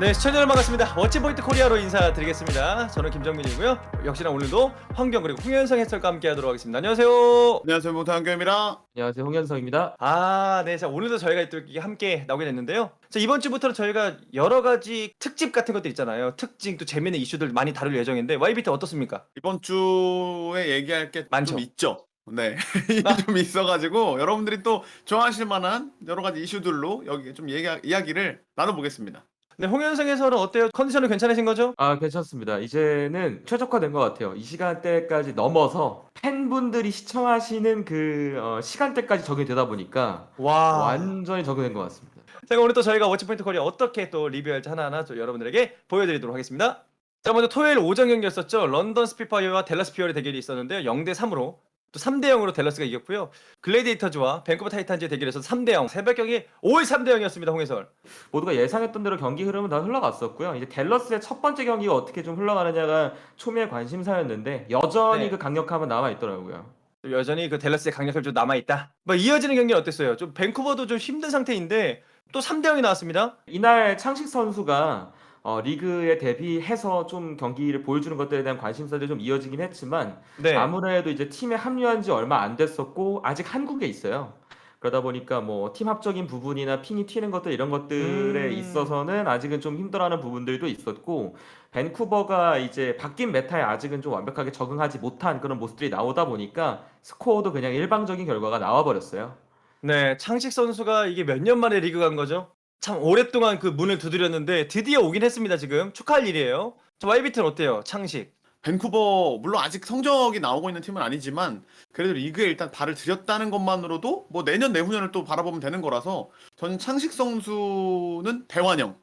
네, 시청자 여러분 반갑습니다. 워치포인트 코리아로 인사드리겠습니다. 저는 김정민이고요. 역시나 오늘도 황경 그리고 홍현성 해설과 함께하도록 하겠습니다. 안녕하세요. 안녕하세요 모태환경입니다. 안녕하세요 홍현성입니다. 아, 네, 자 오늘도 저희가 또 이렇게 함께 나오게 됐는데요. 자 이번 주부터는 저희가 여러 가지 특집 같은 것들 있잖아요. 특징 또 재미있는 이슈들 많이 다룰 예정인데 YBT 어떻습니까? 이번 주에 얘기할 게 많죠? 좀 있죠. 네, 좀 있어가지고 여러분들이 또 좋아하실 만한 여러 가지 이슈들로 여기 좀 얘기 이야기를 나눠보겠습니다. 네, 홍현성 해설은 어때요? 컨디션은 괜찮으신 거죠? 아 괜찮습니다. 이제는 최적화된 것 같아요. 이 시간대까지 넘어서 팬분들이 시청하시는 그 어, 시간대까지 적용이 되다 보니까 와. 완전히 적용된 것 같습니다. 자, 오늘 또 저희가 워치포인트 코리아 어떻게 또 리뷰할지 하나하나 또 여러분들에게 보여드리도록 하겠습니다. 자, 먼저 토요일 오전 경기였었죠. 런던 스피파이어와 델러스 피어의 대결이 있었는데요. 0대 3으로 또 3대 0으로 델러스가 이겼고요. 글래디에이터즈와 밴쿠버 타이탄즈의 대결에서 5대 0. 새벽 경기 5일 3대 0이었습니다. 홍해설. 모두가 예상했던 대로 경기 흐름은 다 흘러갔었고요. 이제 댈러스의 첫 번째 경기가 어떻게 좀 흘러가느냐가 초미의 관심사였는데 여전히 네. 그 강력함은 남아 있더라고요. 또 여전히 그 델러스의 강력함이 좀 남아 있다. 뭐 이어지는 경기는 어땠어요? 좀 밴쿠버도 좀 힘든 상태인데 또 3대 0이 나왔습니다. 이날 창식 선수가 어, 리그에 대비해서 좀 경기를 보여주는 것들에 대한 관심사들이 좀 이어지긴 했지만 네. 아무래도 이제 팀에 합류한 지 얼마 안 됐었고 아직 한국에 있어요. 그러다 보니까 뭐 팀 합적인 부분이나 핑이 튀는 것들 이런 것들에 음. 있어서는 아직은 좀 힘들어하는 부분들도 있었고 밴쿠버가 이제 바뀐 메타에 아직은 좀 완벽하게 적응하지 못한 그런 모습들이 나오다 보니까 스코어도 그냥 일방적인 결과가 나와 버렸어요. 네, 창식 선수가 이게 몇 년 만에 리그 간 거죠? 참 오랫동안 그 문을 두드렸는데 드디어 오긴 했습니다. 지금 축하할 일이에요. 저 YBT는 어때요? 창식. 밴쿠버 물론 아직 성적이 나오고 있는 팀은 아니지만 그래도 리그에 일단 발을 들였다는 것만으로도 뭐 내년 내후년을 또 바라보면 되는 거라서 저는 창식 선수는 대환영이라고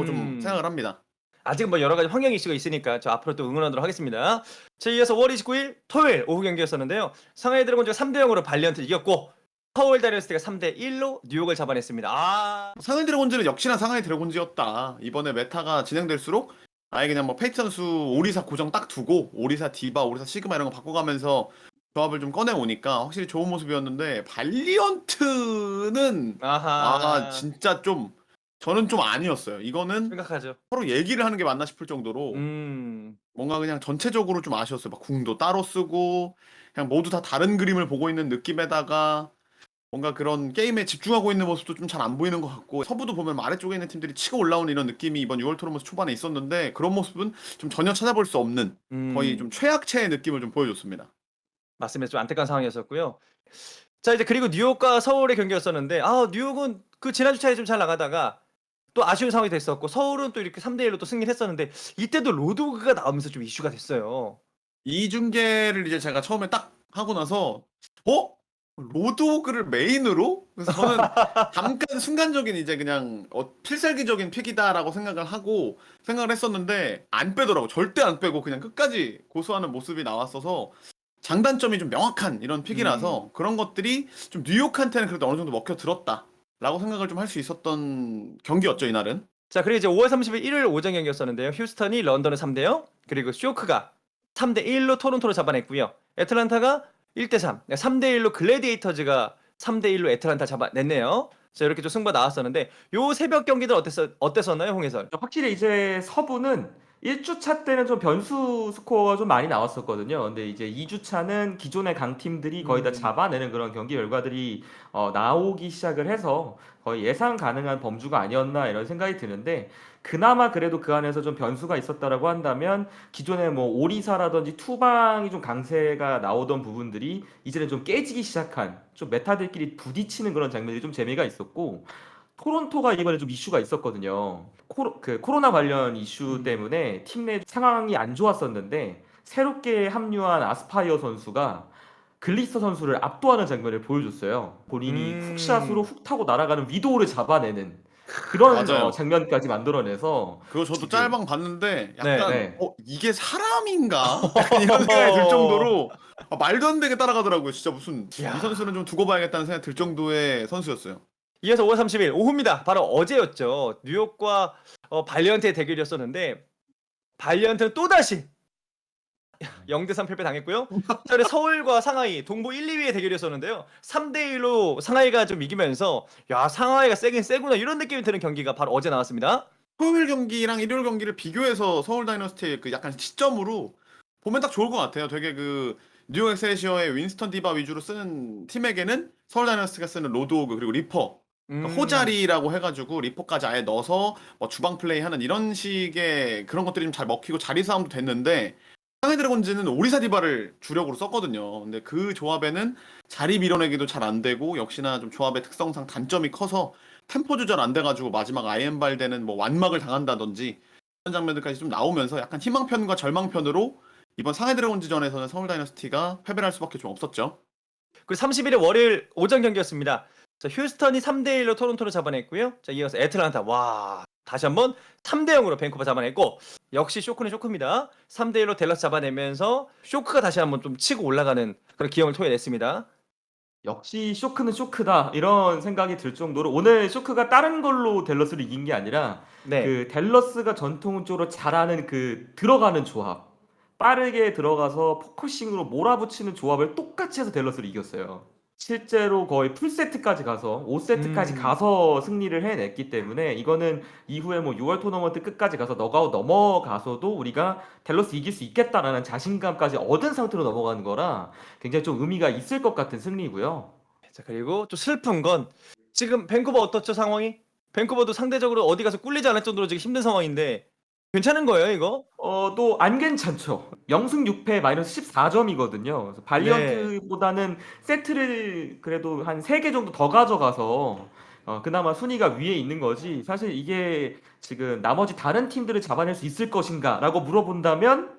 음. 좀 생각을 합니다. 아직 뭐 여러 가지 환경 이슈가 있으니까 저 앞으로 또 응원하도록 하겠습니다. 자, 이어서 5월 29일 토요일 오후 경기였었는데요. 상하이 드래곤즈가 3대 0으로 발리언트 이겼고 서울 다이너스티가 3대 1로 뉴욕을 잡아냈습니다. 아, 상하이 드래곤즈는 역시나 상하이 드래곤즈였다. 이번에 메타가 진행될수록 아예 그냥 뭐 페이트 선수 오리사 고정 딱 두고 오리사 디바, 오리사 시그마 이런 거 바꿔가면서 조합을 좀 꺼내 오니까 확실히 좋은 모습이었는데 발리언트는 아하. 아 진짜 좀 저는 좀 아니었어요. 이거는 심각하죠. 서로 얘기를 하는 게 맞나 싶을 정도로 음. 뭔가 그냥 전체적으로 좀 아쉬웠어요. 막 궁도 따로 쓰고 그냥 모두 다 다른 그림을 보고 있는 느낌에다가 뭔가 그런 게임에 집중하고 있는 모습도 좀 잘 안 보이는 것 같고 서부도 보면 아래쪽에 있는 팀들이 치고 올라오는 이런 느낌이 이번 6월 토너먼트 초반에 있었는데 그런 모습은 좀 전혀 찾아볼 수 없는 음. 거의 좀 최악체의 느낌을 좀 보여줬습니다. 맞습니다. 좀 안타까운 상황이었었고요. 자 이제 그리고 뉴욕과 서울의 경기였었는데 아 뉴욕은 그 지난 주 차에 좀 잘 나가다가 또 아쉬운 상황이 됐었고 서울은 또 이렇게 3대 1로 또 승리를 했었는데 이때도 로드가 나오면서 좀 이슈가 됐어요. 이 중계를 이제 제가 처음에 딱 하고 나서 어? 로드오그를 메인으로? 그래서 저는 잠깐 순간적인 이제 그냥 어, 필살기적인 픽이다라고 생각을 하고 생각을 했었는데 안 빼더라고 절대 안 빼고 그냥 끝까지 고수하는 모습이 나왔어서 장단점이 좀 명확한 이런 픽이라서 그런 것들이 좀 뉴욕한테는 그래도 어느 정도 먹혀 들었다라고 생각을 좀 할 수 있었던 경기였죠 이날은 자 그리고 이제 5월 30일 일요일 오전 경기였었는데요. 휴스턴이 런던을 3대 0 그리고 쇼크가 3대 1로 토론토를 잡아냈고요. 애틀란타가 1대 3, 3대 1로 글래디에이터즈가 3대 1로 애틀란타 잡아냈네요. 자 이렇게 좀 승부가 나왔었는데 요 새벽 경기들 어땠어 어땠었나요, 홍해설? 확실히 이제 서부는 1주차 때는 좀 변수 스코어가 좀 많이 나왔었거든요. 근데 이제 2주차는 기존의 강팀들이 거의 다 음. 잡아내는 그런 경기 결과들이 어, 나오기 시작을 해서 거의 예상 가능한 범주가 아니었나 이런 생각이 드는데 그나마 그래도 그 안에서 좀 변수가 있었다라고 한다면 기존에 뭐 오리사라든지 투방이 좀 강세가 나오던 부분들이 이제는 좀 깨지기 시작한 좀 메타들끼리 부딪히는 그런 장면들이 좀 재미가 있었고 토론토가 이번에 좀 이슈가 있었거든요. 코로, 그 코로나 관련 이슈 음. 때문에 팀 내 상황이 안 좋았었는데 새롭게 합류한 아스파이어 선수가 글리스터 선수를 압도하는 장면을 보여줬어요. 본인이 음. 훅샷으로 훅 타고 날아가는 위도우를 잡아내는 그런 맞아요. 어, 장면까지 만들어내서 그거 저도 짤방 봤는데 약간 네. 어 이게 사람인가 약간 이런 생각이 들 정도로 아, 말도 안 되게 따라가더라고요. 진짜 무슨 야. 이 선수는 좀 두고 봐야겠다는 생각이 들 정도의 선수였어요. 이어서 5월 30일 오후입니다. 바로 어제였죠. 뉴욕과 어, 발리언트의 대결이었었는데 발리언트는 또다시 0대 3 패배 당했고요. 자, 그리고 서울과 상하이 동부 1, 2위의 대결이었었는데요. 3대 1로 상하이가 좀 이기면서 야 상하이가 세긴 세구나 이런 느낌이 드는 경기가 바로 어제 나왔습니다. 토요일 경기랑 일요일 경기를 비교해서 서울 다이너스티의 그 약간 시점으로 보면 딱 좋을 것 같아요. 되게 그 뉴욕 엑셀시어의 윈스턴 디바 위주로 쓰는 팀에게는 서울 다이너스티가 쓰는 로드오그 그리고 리퍼 음. 호자리라고 해가지고 리퍼까지 아예 넣어서 뭐 주방 플레이하는 이런 식의 그런 것들이 좀 잘 먹히고 자리 싸움도 됐는데 상해 드래곤즈는 오리사 디바를 주력으로 썼거든요. 근데 그 조합에는 자리 밀어내기도 잘 안 되고 역시나 좀 조합의 특성상 단점이 커서 템포 조절 안 돼가지고 마지막 아이엠발 되는 뭐 완막을 당한다든지 이런 장면들까지 좀 나오면서 약간 희망편과 절망편으로 이번 상해 드래곤즈전에서는 서울 다이너스티가 패배를 할 수밖에 좀 없었죠. 그 31일 월요일 오전 경기였습니다. 자, 휴스턴이 3대 1로 토론토를 잡아냈고요. 자, 이어서 애틀란타 와 다시 한번 3대 0으로 밴쿠버 잡아냈고 역시 쇼크는 쇼크입니다. 3대 1로 델러스 잡아내면서 쇼크가 다시 한번 좀 치고 올라가는 그런 기염을 토해냈습니다. 역시 쇼크는 쇼크다 이런 생각이 들 정도로 오늘 쇼크가 다른 걸로 댈러스를 이긴 게 아니라 네. 그 댈러스가 전통적으로 잘하는 그 들어가는 조합 빠르게 들어가서 포커싱으로 몰아붙이는 조합을 똑같이 해서 댈러스를 이겼어요. 실제로 거의 풀세트까지 가서 5 세트까지 음. 가서 승리를 해냈기 때문에 이거는 이후에 뭐 6월 토너먼트 끝까지 가서 너가웃 넘어가서도 우리가 댈러스 이길 수 있겠다라는 자신감까지 얻은 상태로 넘어가는 거라 굉장히 좀 의미가 있을 것 같은 승리고요. 자 그리고 좀 슬픈 건 지금 밴쿠버 어떻죠 상황이? 밴쿠버도 상대적으로 어디 가서 꿀리지 않을 정도로 지금 힘든 상황인데 괜찮은 거예요 이거? 어, 또 안 괜찮죠. 0승 6패 마이너스 14점이거든요. 그래서 발리언트보다는 세트를 그래도 한 3개 정도 더 가져가서 어, 그나마 순위가 위에 있는 거지. 사실 이게 지금 나머지 다른 팀들을 잡아낼 수 있을 것인가라고 물어본다면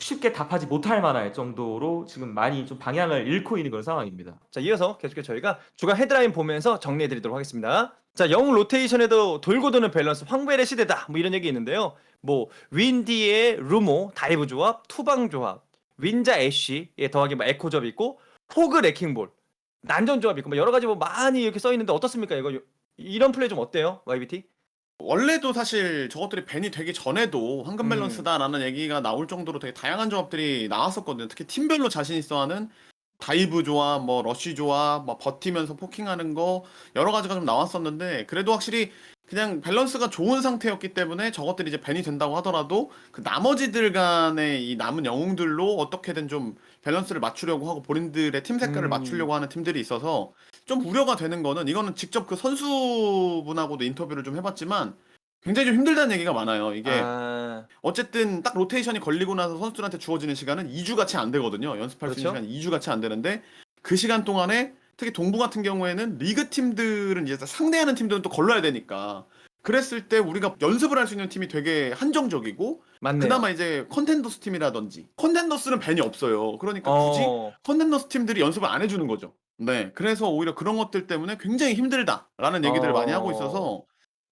쉽게 답하지 못할 만할 정도로 지금 많이 좀 방향을 잃고 있는 그런 상황입니다. 자 이어서 계속해서 저희가 주간 헤드라인 보면서 정리해 드리도록 하겠습니다. 자영 로테이션에도 돌고 도는 밸런스 황벨의 시대다 뭐 이런 얘기 있는데요. 뭐 윈디의 루모 다이브 조합 투방 조합 윈자 애쉬에 더하기 뭐 에코 조합 있고 호그 레킹볼 난전 조합 있고 뭐 여러 가지 뭐 많이 이렇게 써 있는데 어떻습니까 이거 이런 플레이 좀 어때요 YBT? 원래도 사실 저것들이 밴이 되기 전에도 황금 음. 밸런스다라는 얘기가 나올 정도로 되게 다양한 조합들이 나왔었거든요. 특히 팀별로 자신 있어 하는 다이브 조합, 뭐 러쉬 조합, 뭐 버티면서 포킹하는 거 여러 가지가 좀 나왔었는데 그래도 확실히 그냥 밸런스가 좋은 상태였기 때문에 저것들이 이제 밴이 된다고 하더라도 그 나머지들 간의 이 남은 영웅들로 어떻게든 좀 밸런스를 맞추려고 하고 본인들의 팀 색깔을 음. 맞추려고 하는 팀들이 있어서 좀 우려가 되는 거는 이거는 직접 그 선수분하고도 인터뷰를 좀 해봤지만 굉장히 좀 힘들다는 얘기가 많아요. 이게 아, 어쨌든 딱 로테이션이 걸리고 나서 선수들한테 주어지는 시간은 2주가 채안 되거든요. 연습할 수 있는 그렇죠. 시간이 2주가 채안 되는데 그 시간 동안에 특히 동부 같은 경우에는 리그 팀들은 이제 상대하는 팀들은 또 걸러야 되니까 그랬을 때 우리가 연습을 할 수 있는 팀이 되게 한정적이고 맞네요. 그나마 이제 컨텐더스 팀이라든지 컨텐더스는 밴이 없어요. 그러니까 굳이 어, 컨텐더스 팀들이 연습을 안 해주는 거죠. 네, 그래서 오히려 그런 것들 때문에 굉장히 힘들다라는 얘기들을 많이 하고 어. 있어서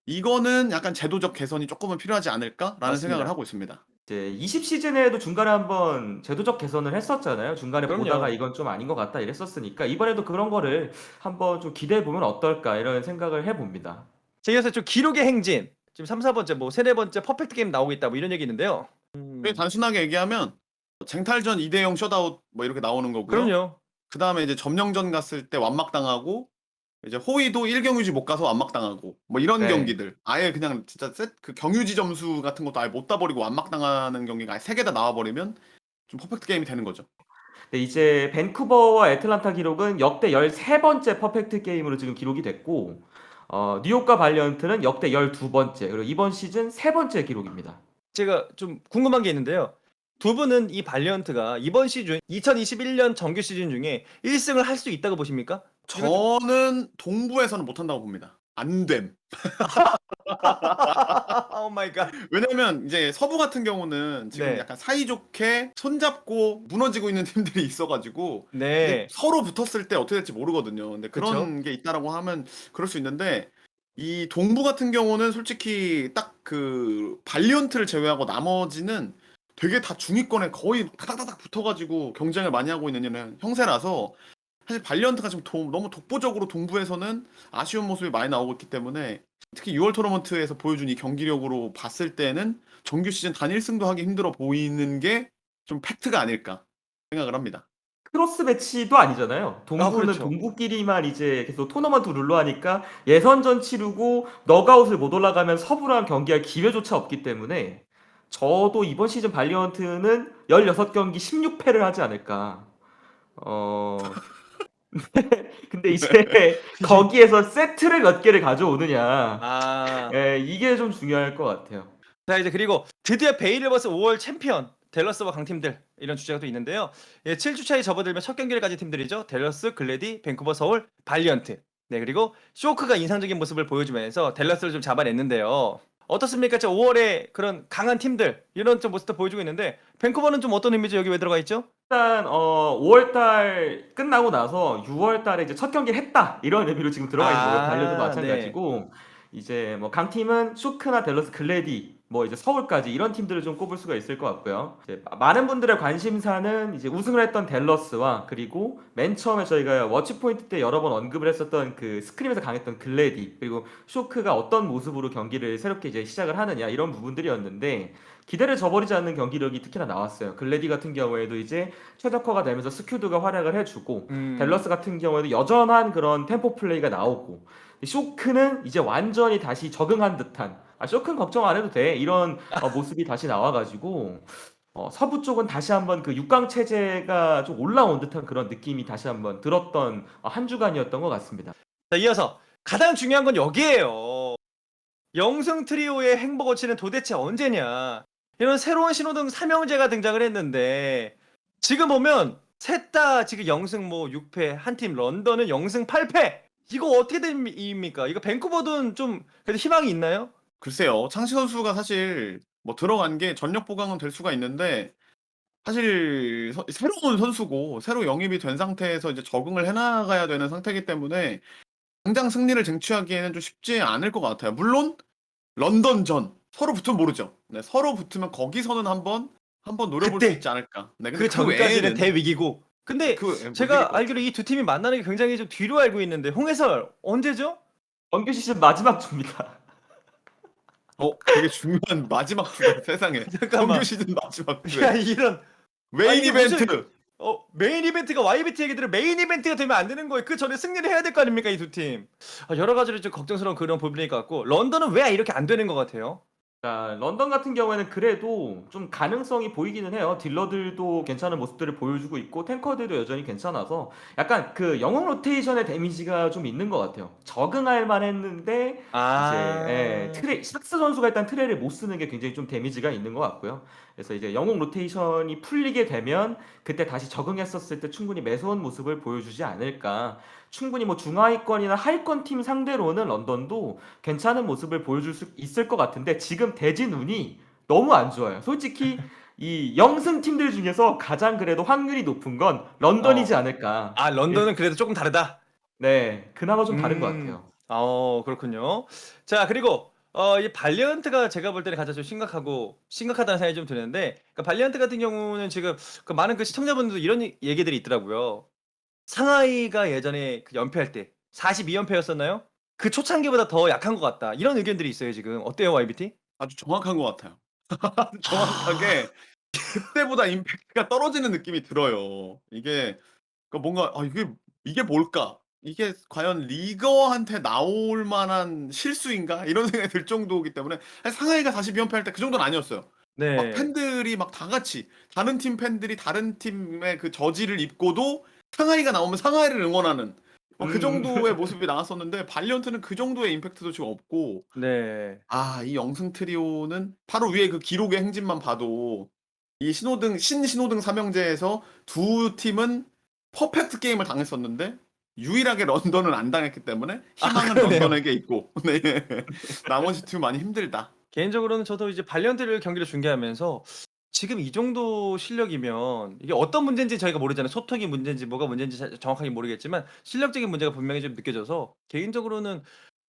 이거는 약간 제도적 개선이 조금은 필요하지 않을까라는 맞습니다. 생각을 하고 있습니다. 이제 20 시즌에도 중간에 한번 제도적 개선을 했었잖아요. 중간에 그럼요. 보다가 이건 좀 아닌 것 같다 이랬었으니까 이번에도 그런 거를 한번 좀 기대해 보면 어떨까 이런 생각을 해 봅니다. 자 이어서 좀 기록의 행진 지금 3, 4 번째 뭐 세네 번째 퍼펙트 게임 나오겠다 뭐 이런 얘기 있는데요. 음, 되게 단순하게 얘기하면 쟁탈전 2 대 0 셧아웃 뭐 이렇게 나오는 거고요. 그럼요. 그 다음에 이제 점령전 갔을 때 완막 당하고 이제 호위도 1경유지 못 가서 완막 당하고 뭐 이런 네. 경기들 아예 그냥 진짜 셋, 그 경유지 점수 같은 것도 아예 못 따버리고 완막 당하는 경기가 아예 세 개 다 나와버리면 좀 퍼펙트 게임이 되는 거죠. 네, 이제 밴쿠버와 애틀란타 기록은 역대 13번째 퍼펙트 게임으로 지금 기록이 됐고 어, 뉴욕과 발리언트는 역대 12번째 그리고 이번 시즌 세 번째 기록입니다. 제가 좀 궁금한 게 있는데요. 두 분은 이 발리언트가 이번 시즌 2021년 정규 시즌 중에 1승을 할 수 있다고 보십니까? 저는 동부에서는 못한다고 봅니다. 안 됨. 오 마이 갓. 왜냐면 이제 서부 같은 경우는 지금 네. 약간 사이좋게 손잡고 무너지고 있는 팀들이 있어가지고 네. 서로 붙었을 때 어떻게 될지 모르거든요. 근데 그런. 게 있다라고 하면 그럴 수 있는데 이 동부 같은 경우는 솔직히 딱 그 발리언트를 제외하고 나머지는 되게 다 중위권에 거의 다닥다닥 붙어가지고 경쟁을 많이 하고 있는 형세라서 사실 발리언트가 지금 도- 너무 독보적으로 동부에서는 아쉬운 모습이 많이 나오고 있기 때문에 특히 6월 토너먼트에서 보여준 이 경기력으로 봤을 때는 정규 시즌 단 1승도 하기 힘들어 보이는 게 좀 팩트가 아닐까 생각을 합니다. 크로스 매치도 아니잖아요. 동부는 그렇죠. 동부끼리만 이제 계속 토너먼트 룰로 하니까 예선전 치르고 너가웃을 못 올라가면 서부랑 경기할 기회조차 없기 때문에 저도 이번 시즌 발리언트는 16경기 16패를 하지 않을까. 어. 근데 이제 거기에서 세트를 몇 개를 가져오느냐. 아. 예, 이게 좀 중요할 것 같아요. 자 이제 그리고 드디어 베이를 버스 5월 챔피언 델러스와 강팀들 이런 주제가 또 있는데요. 예, 7주 차에 접어들면 첫 경기를 가진 팀들이죠. 델러스, 글래디, 밴쿠버, 서울, 발리언트. 네 그리고 쇼크가 인상적인 모습을 보여주면서 델러스를 좀 잡아냈는데요. 어떻습니까? 저 5월에 그런 강한 팀들 이런 좀 모습도 보여주고 있는데 밴쿠버는 좀 어떤 의미죠? 여기 왜 들어가 있죠? 일단 어 5월 달 끝나고 나서 6월 달에 이제 첫 경기를 했다. 이런 의미로 지금 들어가 있는 거예요. 아, 발리도 마찬가지고. 이제 뭐 강팀은 쇼크나 델러스 글래디 뭐 이제 서울까지 이런 팀들을 좀 꼽을 수가 있을 것 같고요. 이제 많은 분들의 관심사는 이제 우승을 했던 델러스와 그리고 맨 처음에 저희가 워치 포인트 때 여러 번 언급을 했었던 그 스크림에서 강했던 글래디 그리고 쇼크가 어떤 모습으로 경기를 새롭게 이제 시작을 하느냐 이런 부분들이었는데 기대를 저버리지 않는 경기력이 특히나 나왔어요. 글래디 같은 경우에도 이제 최적화가 되면서 스큐드가 활약을 해주고 음. 델러스 같은 경우에도 여전한 그런 템포 플레이가 나오고 쇼크는 이제 완전히 다시 적응한 듯한 아 쇼크는 걱정 안 해도 돼 이런 어, 모습이 다시 나와가지고 어, 서부 쪽은 다시 한번 그 6강 체제가 좀 올라온 듯한 그런 느낌이 다시 한번 들었던 어, 한 주간이었던 것 같습니다. 자 이어서 가장 중요한 건 여기에요. 영승 트리오의 행보거치는 도대체 언제냐? 이런 새로운 신호등 삼형제가 등장을 했는데 지금 보면 셋 다 지금 영승 뭐 6패 한 팀 런던은 영승 8패 이거 어떻게 됩니까? 이거 밴쿠버든 좀 그래도 희망이 있나요? 글쎄요. 창시 선수가 사실 뭐 들어간 게 전력 보강은 될 수가 있는데 사실 서- 새로운 선수고 새로 영입이 된 상태에서 이제 적응을 해나가야 되는 상태이기 때문에 당장 승리를 쟁취하기에는 좀 쉽지 않을 것 같아요. 물론 런던전 서로 붙으면 모르죠. 네, 서로 붙으면 거기서는 한번 한번 노려볼 그때, 수 있지 않을까. 네, 근데 그 전까지는 외에는 대위기고 근데 그못 이길 제가. 알기로 이 두 팀이 만나는 게 굉장히 좀 뒤로 알고 있는데 홍해설 언제죠? 정규 시즌 마지막 주입니다. 어, 되게 중요한 마지막 주가 세상에 잠깐만. 정규 시즌 마지막 주야 이런 메인 아니, 이벤트. 무슨- 어 메인 이벤트가 YBT 얘기들은 메인 이벤트가 되면 안 되는 거예요. 그 전에 승리를 해야 될 거 아닙니까 이 두 팀. 아, 여러 가지로 좀 걱정스러운 그런 부분이 같고 런던은 왜 이렇게 안 되는 것 같아요? 자, 런던 같은 경우에는 그래도 좀 가능성이 보이기는 해요. 딜러들도 괜찮은 모습들을 보여주고 있고 탱커들도 여전히 괜찮아서 약간 그 영웅 로테이션의 데미지가 좀 있는 것 같아요. 적응할 만했는데 아 이제 예, 트레 삭스 선수가 일단 트레를 못 쓰는 게 굉장히 좀 데미지가 있는 것 같고요. 그래서 이제 영웅 로테이션이 풀리게 되면 그때 다시 적응했었을 때 충분히 매서운 모습을 보여주지 않을까. 충분히 뭐 중하위권이나 하위권 팀 상대로는 런던도 괜찮은 모습을 보여줄 수 있을 것 같은데 지금 대진 운이 너무 안 좋아요. 솔직히 이 영승 팀들 중에서 가장 그래도 확률이 높은 건 런던이지 어. 않을까. 아 런던은 그래도 조금 다르다. 네, 그나마 좀 다른 것 음. 같아요. 어 그렇군요. 자 그리고 어, 이 발리언트가 제가 볼 때는 가장 좀 심각하고 심각하다는 생각이 좀 드는데 그러니까 발리언트 같은 경우는 지금 그 많은 그 시청자분들도 이런 얘- 얘기들이 있더라고요. 상하이가 예전에 그 연패할 때 42연패였었나요? 그 초창기보다 더 약한 것 같다. 이런 의견들이 있어요 지금. 어때요 YBT? 아주 정확한 것 같아요. 정확하게 그때보다 임팩트가 떨어지는 느낌이 들어요. 이게 그러니까 뭔가 아 이게 이게 뭘까? 이게 과연 리거한테 나올 만한 실수인가? 이런 생각이 들 정도이기 때문에 사실 상하이가 42연패 할 때 그 정도는 아니었어요. 네. 막 팬들이 막 다 같이 다른 팀 팬들이 다른 팀의 그 저지를 입고도 상하이가 나오면 상하이를 응원하는 막그 음. 정도의 모습이 나왔었는데 발리언트는 그 정도의 임팩트도 지금 없고 네. 아, 이 영승 트리오는 바로 위에 그 기록의 행진만 봐도 이 신호등 신신호등 삼형제에서 두 팀은 퍼펙트 게임을 당했었는데 유일하게 런던은 안 당했기 때문에 희망은 아, 그러네요. 런던에게 있고 네. 나머지 팀 많이 힘들다. 개인적으로는 저도 이제 발리언트를 경기를 중계하면서 지금 이 정도 실력이면 이게 어떤 문제인지 저희가 모르잖아요. 소통이 문제인지 뭐가 문제인지 자- 정확하게 모르겠지만 실력적인 문제가 분명히 좀 느껴져서 개인적으로는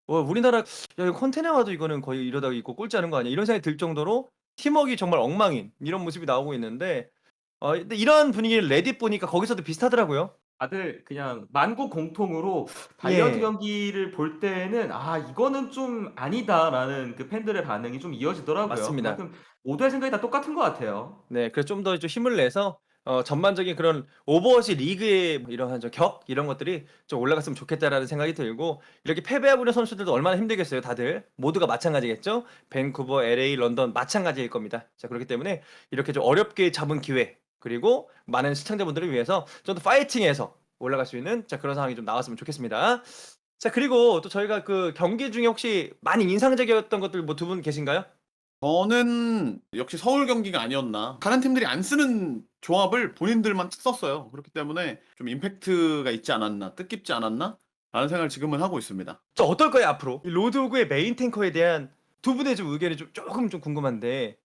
와, 우리나라 야, 이거 컨테이너 와도 이거는 거의 이러다가 있고 꼴찌 하는 거 아니야? 이런 생각이 들 정도로 팀워크가 정말 엉망인 이런 모습이 나오고 있는데 어, 근데 이런 분위기를 레딧 보니까 거기서도 비슷하더라고요. 다들 그냥 만국 공통으로 발리언트 예. 경기를 볼 때는 아 이거는 좀 아니다라는 그 팬들의 반응이 좀 이어지더라고요. 맞습니다. 그만큼 모두의 생각이 다 똑같은 것 같아요. 네, 그래서 좀 더 좀 힘을 내서 어, 전반적인 그런 오버워치 리그의 뭐 이러한 저격 이런 것들이 좀 올라갔으면 좋겠다라는 생각이 들고 이렇게 패배하고 있는 선수들도 얼마나 힘들겠어요 다들 모두가 마찬가지겠죠 밴쿠버, LA, 런던 마찬가지일 겁니다 자 그렇기 때문에 이렇게 좀 어렵게 잡은 기회 그리고 많은 시청자분들을 위해서 좀 더 파이팅해서 올라갈 수 있는 자 그런 상황이 좀 나왔으면 좋겠습니다 자 그리고 또 저희가 그 경기 중에 혹시 많이 인상적이었던 것들 뭐 두 분 계신가요? 저는 역시 서울 경기가 아니었나. 다른 팀들이 안 쓰는 조합을 본인들만 딱 썼어요. 그렇기 때문에 좀 임팩트가 있지 않았나, 뜻깊지 않았나? 라는 생각을 지금은 하고 있습니다. 저 어떨 거예요 앞으로 이 로드오그의 메인 탱커에 대한 두 분의 좀 의견이 좀 조금 좀 궁금한데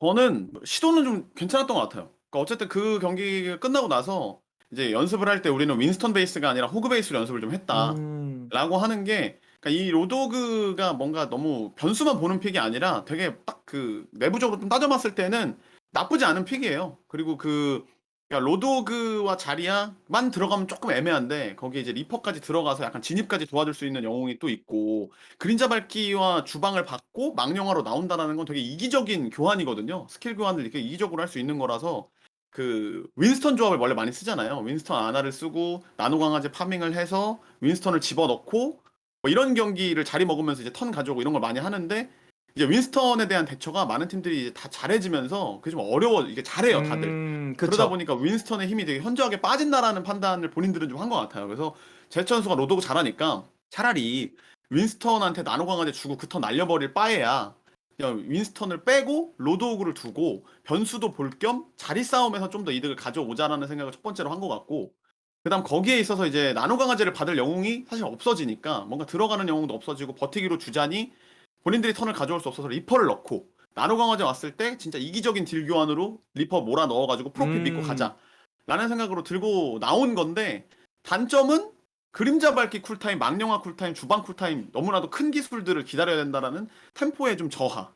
저는 시도는 좀 괜찮았던 것 같아요. 그러니까 어쨌든 그 경기가 끝나고 나서 이제 연습을 할 때 우리는 윈스턴 베이스가 아니라 호그 베이스로 연습을 좀 했다. 음, 라고 하는 게, 그러니까 이 로도그가 뭔가 너무 변수만 보는 픽이 아니라 되게 딱 그 내부적으로 좀 따져봤을 때는 나쁘지 않은 픽이에요. 그리고 그, 그러니까 로도그와 자리아만 들어가면 조금 애매한데, 거기에 이제 리퍼까지 들어가서 약간 진입까지 도와줄 수 있는 영웅이 또 있고, 그림자 밝기와 주방을 받고 망령화로 나온다라는 건 되게 이기적인 교환이거든요. 스킬 교환을 이렇게 이기적으로 할 수 있는 거라서, 그 윈스턴 조합을 원래 많이 쓰잖아요. 윈스턴 아나를 쓰고 나노 강아지 파밍을 해서 윈스턴을 집어넣고 뭐 이런 경기를 자리 먹으면서 이제 턴 가져오고 이런 걸 많이 하는데 이제 윈스턴에 대한 대처가 많은 팀들이 이제 다 잘해지면서 그게 좀 어려워 이게 잘해요 다들 음, 그러다. 보니까 윈스턴의 힘이 되게 현저하게 빠진다라는 판단을 본인들은 좀 한 것 같아요 그래서 제천 선수가 로도그 잘하니까 차라리 윈스턴한테 나노 강아지 주고 그 턴 날려버릴 바에야 그냥 윈스턴을 빼고 로드오그를 두고 변수도 볼 겸 자리 싸움에서 좀 더 이득을 가져오자라는 생각을 첫 번째로 한 것 같고 그다음 거기에 있어서 이제 나노 강아지를 받을 영웅이 사실 없어지니까 뭔가 들어가는 영웅도 없어지고 버티기로 주자니 본인들이 턴을 가져올 수 없어서 리퍼를 넣고 나노 강아지 왔을 때 진짜 이기적인 딜 교환으로 리퍼 몰아 넣어가지고 프로필 음. 믿고 가자라는 생각으로 들고 나온 건데 단점은 그림자 밝기 쿨타임, 망령화 쿨타임, 주방 쿨타임 너무나도 큰 기술들을 기다려야 된다라는 템포의 좀 저하.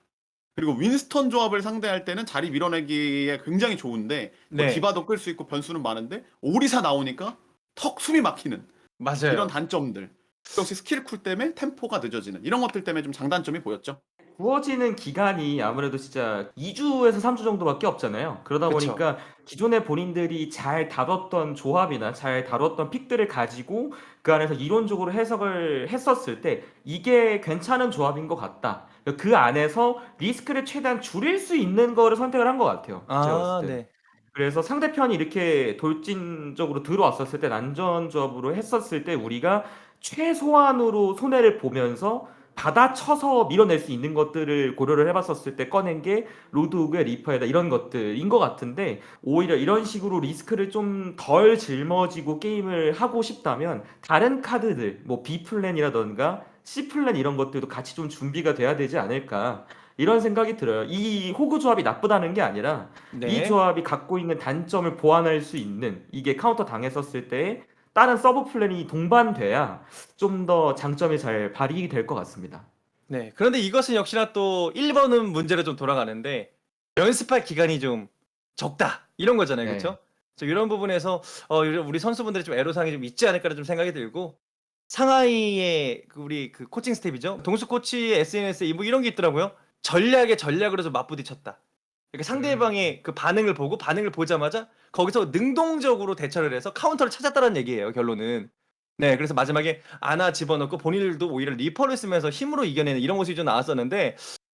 그리고 윈스턴 조합을 상대할 때는 자리 밀어내기에 굉장히 좋은데 뭐 네. 디바도 끌 수 있고 변수는 많은데 오리사 나오니까 턱 숨이 막히는 맞아요. 이런 단점들. 역시 스킬 쿨 때문에 템포가 늦어지는 이런 것들 때문에 좀 장단점이 보였죠. 구워지는 기간이 아무래도 진짜 2주에서 3주 정도밖에 없잖아요. 그러다 그쵸. 보니까 기존에 본인들이 잘 다뤘던 조합이나 잘 다뤘던 픽들을 가지고 그 안에서 이론적으로 해석을 했었을 때 이게 괜찮은 조합인 것 같다. 그 안에서 리스크를 최대한 줄일 수 있는 거를 선택을 한 것 같아요. 제가 아, 봤을 때. 네. 그래서 상대편이 이렇게 돌진적으로 들어왔었을 때 난전 조합으로 했었을 때 우리가 최소한으로 손해를 보면서 받아쳐서 밀어낼 수 있는 것들을 고려를 해봤었을 때 꺼낸 게 로드우그의 리퍼에다 이런 것들인 것 같은데 오히려 이런 식으로 리스크를 좀 덜 짊어지고 게임을 하고 싶다면 다른 카드들 뭐 B 플랜이라던가 C 플랜 이런 것들도 같이 좀 준비가 돼야 되지 않을까 이런 생각이 들어요. 이 호구 조합이 나쁘다는 게 아니라 네. 이 조합이 갖고 있는 단점을 보완할 수 있는 이게 카운터 당했었을 때 다른 서브 플랜이 동반돼야 좀 더 장점이 잘 발휘 될 것 같습니다. 네. 그런데 이것은 역시나 또 1번은 문제로 좀 돌아가는데 연습할 기간이 좀 적다. 이런 거잖아요. 네. 그렇죠? 이런 부분에서 어, 우리 선수분들이 좀 애로사항이 좀 있지 않을까라는 좀 생각이 들고 상하이의 그 우리 그 코칭 스텝이죠. 동수 코치의 SNS에 뭐 이런 게 있더라고요. 전략에 전략으로 좀 맞부딪혔다. 그러니까 상대방의 그 반응을 보고 반응을 보자마자 거기서 능동적으로 대처를 해서 카운터를 찾았다는 얘기예요. 결론은. 네, 그래서 마지막에 아나 집어넣고 본인들도 오히려 리퍼를 쓰면서 힘으로 이겨내는 이런 모습이 좀 나왔었는데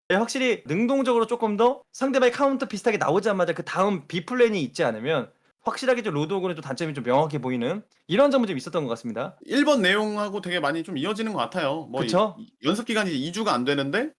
네, 확실히 능동적으로 조금 더 상대방의 카운터 비슷하게 나오자마자 그 다음 B 플랜이 있지 않으면 확실하게 좀 로드오그는 좀 단점이 좀 명확해 보이는 이런 점은 좀 있었던 것 같습니다. 1번 내용하고 되게 많이 좀 이어지는 것 같아요. 뭐 그쵸? 이- 연습 기간이 2주가 안 되는데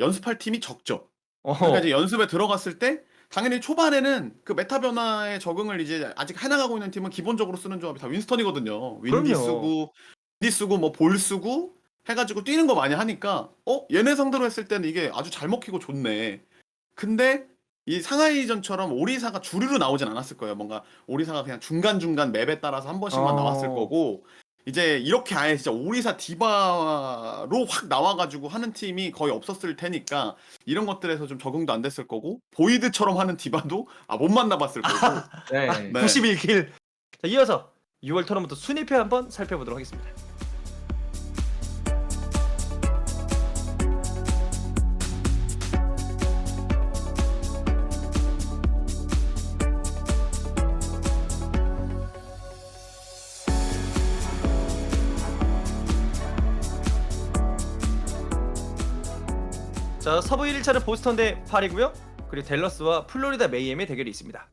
연습할 팀이 적죠. 어, 그러니까 이제 연습에 들어갔을 때 당연히 초반에는 그 메타 변화에 적응을 이제 아직 해나가고 있는 팀은 기본적으로 쓰는 조합이 다 윈스턴이거든요. 윈디 그럼요. 쓰고 윈디 쓰고 뭐 볼 쓰고 해가지고 뛰는 거 많이 하니까 어 얘네 상대로 했을 때는 이게 아주 잘 먹히고 좋네. 근데 이 상하이전처럼 오리사가 주류로 나오진 않았을 거예요. 뭔가 오리사가 그냥 중간 중간 맵에 따라서 한 번씩만 어. 나왔을 거고 이제 이렇게 아예 진짜 오리사 디바로 확 나와가지고 하는 팀이 거의 없었을 테니까 이런 것들에서 좀 적응도 안 됐을 거고 보이드처럼 하는 디바도 아 못 만나봤을 거고 네. 네. 91킬. 자, 이어서 6월 토너먼트 순위표 한번 살펴보도록 하겠습니다. 서부 1차는 보스턴 대 파리고요. 그리고 댈러스와 플로리다 메이엠의 대결이 있습니다.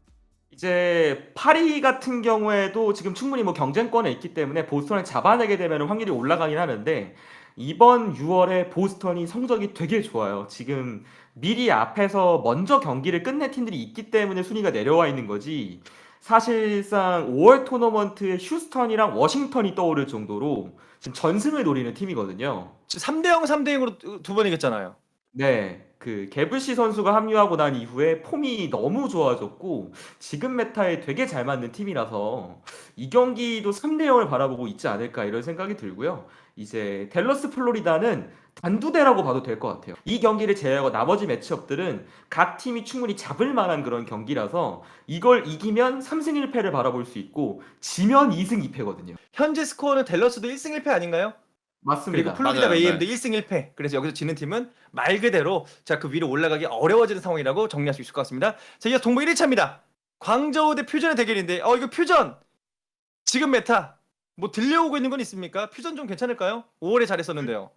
이제 파리 같은 경우에도 지금 충분히 뭐 경쟁권에 있기 때문에 보스턴을 잡아내게 되면 확률이 올라가긴 하는데 이번 6월에 보스턴이 성적이 되게 좋아요. 지금 미리 앞에서 먼저 경기를 끝낸 팀들이 있기 때문에 순위가 내려와 있는 거지. 사실상 5월 토너먼트에 휴스턴이랑 워싱턴이 떠오를 정도로 지금 전승을 노리는 팀이거든요. 3대 0, 3대 0으로 두 번 이겼잖아요. 네, 그 게블시 선수가 합류하고 난 이후에 폼이 너무 좋아졌고 지금 메타에 되게 잘 맞는 팀이라서 이 경기도 3대 0을 바라보고 있지 않을까 이런 생각이 들고요. 이제 댈러스 플로리다는 단두대라고 봐도 될 것 같아요. 이 경기를 제외하고 나머지 매치업들은 각 팀이 충분히 잡을 만한 그런 경기라서 이걸 이기면 3승 1패를 바라볼 수 있고 지면 2승 2패거든요. 현재 스코어는 댈러스도 1승 1패 아닌가요? 맞습니다. 그리고 플로리다 맞아요. 메이엠도 1승 1패. 그래서 여기서 지는 팀은 말 그대로 자 그 위로 올라가기 어려워지는 상황이라고 정리할 수 있을 것 같습니다. 자 이어 동부 1위차입니다. 광저우 대 퓨전의 대결인데 어 이거 퓨전 지금 메타 뭐 들려오고 있는 건 있습니까? 퓨전 좀 괜찮을까요? 5월에 잘했었는데요.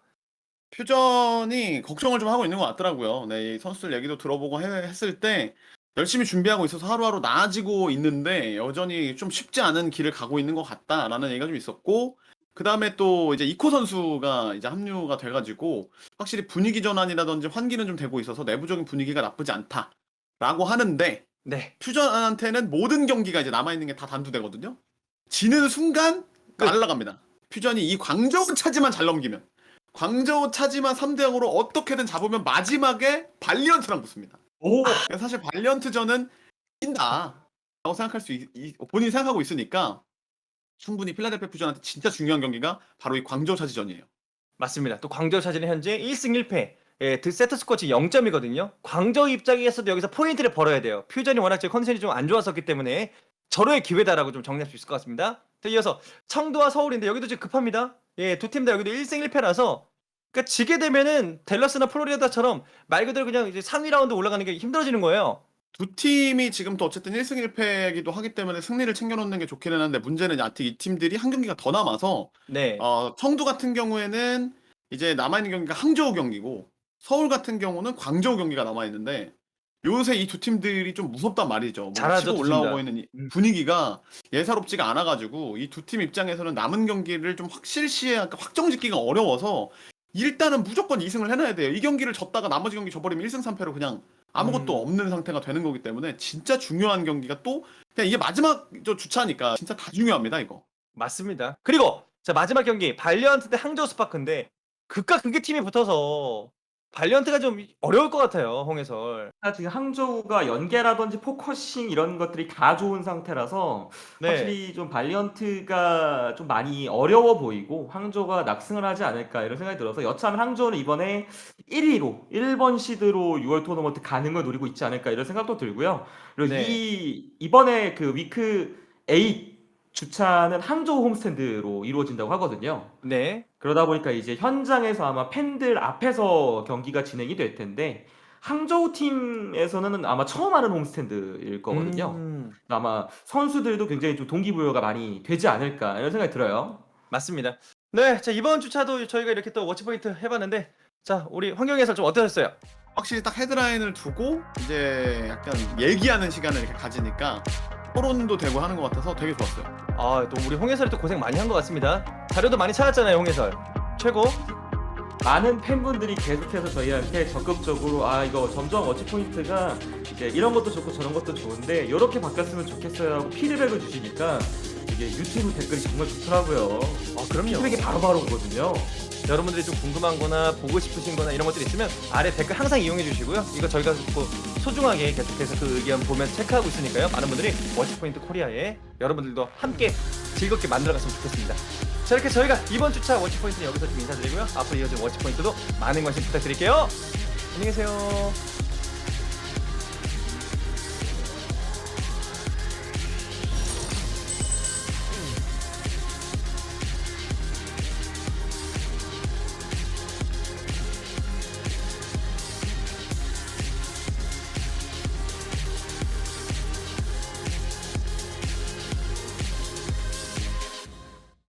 퓨전이 걱정을 좀 하고 있는 것 같더라고요. 네, 이 선수들 얘기도 들어보고 해- 했을 때 열심히 준비하고 있어서 하루하루 나아지고 있는데 여전히 좀 쉽지 않은 길을 가고 있는 것 같다라는 얘기가 좀 있었고 그 다음에 또 이제 이코 선수가 이제 합류가 돼 가지고 확실히 분위기 전환이라든지 환기는 좀 되고 있어서 내부적인 분위기가 나쁘지 않다라고 하는데 네. 퓨전한테는 모든 경기가 이제 남아 있는 게 다 단두대거든요. 지는 순간 끝. 날라갑니다. 퓨전이 이 광저우 차지만 잘 넘기면 광저우 차지만 3대 0으로 어떻게든 잡으면 마지막에 발리언트랑 붙습니다. 오, 그래서 사실 발리언트전은 이긴다 라고 생각할 수 있, 이- 본인이 생각하고 있으니까 충분히 필라델피아 퓨전한테 진짜 중요한 경기가 바로 이 광저우 차지전이에요. 맞습니다. 또 광저우 차지는 현재 1승 1패. 예, 드 세트 스코어 지금 0점이거든요. 광저우 입장에서도 여기서 포인트를 벌어야 돼요. 퓨전이 워낙 제 컨디션이 좀 안 좋았었기 때문에 절호의 기회다라고 좀 정리할 수 있을 것 같습니다. 또 이어서 청도와 서울인데 여기도 지금 급합니다. 예, 두 팀 다 여기도 1승 1패라서 그러니까 지게 되면은 댈러스나 플로리다처럼 말 그대로 그냥 이제 상위 라운드 올라가는 게 힘들어지는 거예요. 두 팀이 지금 또 어쨌든 1승 1패이기도 하기 때문에 승리를 챙겨놓는 게 좋기는 한데 문제는 아직 이 팀들이 한 경기가 더 남아서 네. 어, 청도 같은 경우에는 이제 남아있는 경기가 항저우 경기고 서울 같은 경우는 광저우 경기가 남아있는데 요새 이 두 팀들이 좀 무섭단 말이죠. 뭐 잘하죠, 치고 두 팀 다. 올라오고 있는 이 음. 분위기가 예사롭지가 않아가지고 이 두 팀 입장에서는 남은 경기를 좀 확실시에 확정짓기가 어려워서 일단은 무조건 2승을 해놔야 돼요. 이 경기를 졌다가 나머지 경기 져버리면 1승 3패로 그냥 아무것도 음. 없는 상태가 되는 거기 때문에 진짜 중요한 경기가 또 그냥 이게 마지막 저 주차니까 진짜 다 중요합니다 이거. 맞습니다. 그리고 자 마지막 경기 발리언트 대 항저우 스파크인데 극과 극의 팀이 붙어서 발리언트가 좀 어려울 것 같아요, 홍해설. 지금 항저우가 연계라든지 포커싱 이런 것들이 다 좋은 상태라서 네. 확실히 좀 발리언트가 좀 많이 어려워 보이고 항저우가 낙승을 하지 않을까 이런 생각이 들어서 여차하면 항저우는 이번에 1위로 1번 시드로 6월 토너먼트 가능을 노리고 있지 않을까 이런 생각도 들고요. 그리고 네. 이 이번에 그 위크 8 주차는 항저우 홈스탠드로 이루어진다고 하거든요. 네. 그러다 보니까 이제 현장에서 아마 팬들 앞에서 경기가 진행이 될 텐데 항저우 팀에서는 아마 처음 하는 홈스탠드일 거거든요. 음, 아마 선수들도 굉장히 좀 동기부여가 많이 되지 않을까 이런 생각이 들어요. 맞습니다. 네, 자 이번 주차도 저희가 이렇게 또 워치 포인트 해봤는데, 자 우리 환경 해설 좀 어떠셨어요? 확실히 딱 헤드라인을 두고 이제 약간 얘기하는 시간을 이렇게 가지니까 토론도 되고 하는 것 같아서 되게 좋았어요. 아, 또 우리 홍 해설이 또 고생 많이 한 것 같습니다. 자료도 많이 찾았잖아요, 홍 해설. 최고. 많은 팬분들이 계속해서 저희한테 적극적으로 아 이거 점점 워치 포인트가 이제 이런 것도 좋고 저런 것도 좋은데 이렇게 바뀌었으면 좋겠어요 하고 피드백을 주시니까 이게 유튜브 댓글이 정말 좋더라고요. 아, 그럼요. 피드백이 바로바로 오거든요. 여러분들이 좀 궁금한 거나 보고 싶으신 거나 이런 것들이 있으면 아래 댓글 항상 이용해 주시고요. 이거 저희가 뭐 소중하게 계속해서 그 의견 보면 체크하고 있으니까요. 많은 분들이 워치포인트 코리아에 여러분들도 함께 즐겁게 만들어 갔으면 좋겠습니다. 자 이렇게 저희가 이번 주차 워치포인트는 여기서 좀 인사드리고요. 앞으로 이어질 워치포인트도 많은 관심 부탁드릴게요. 안녕히 계세요.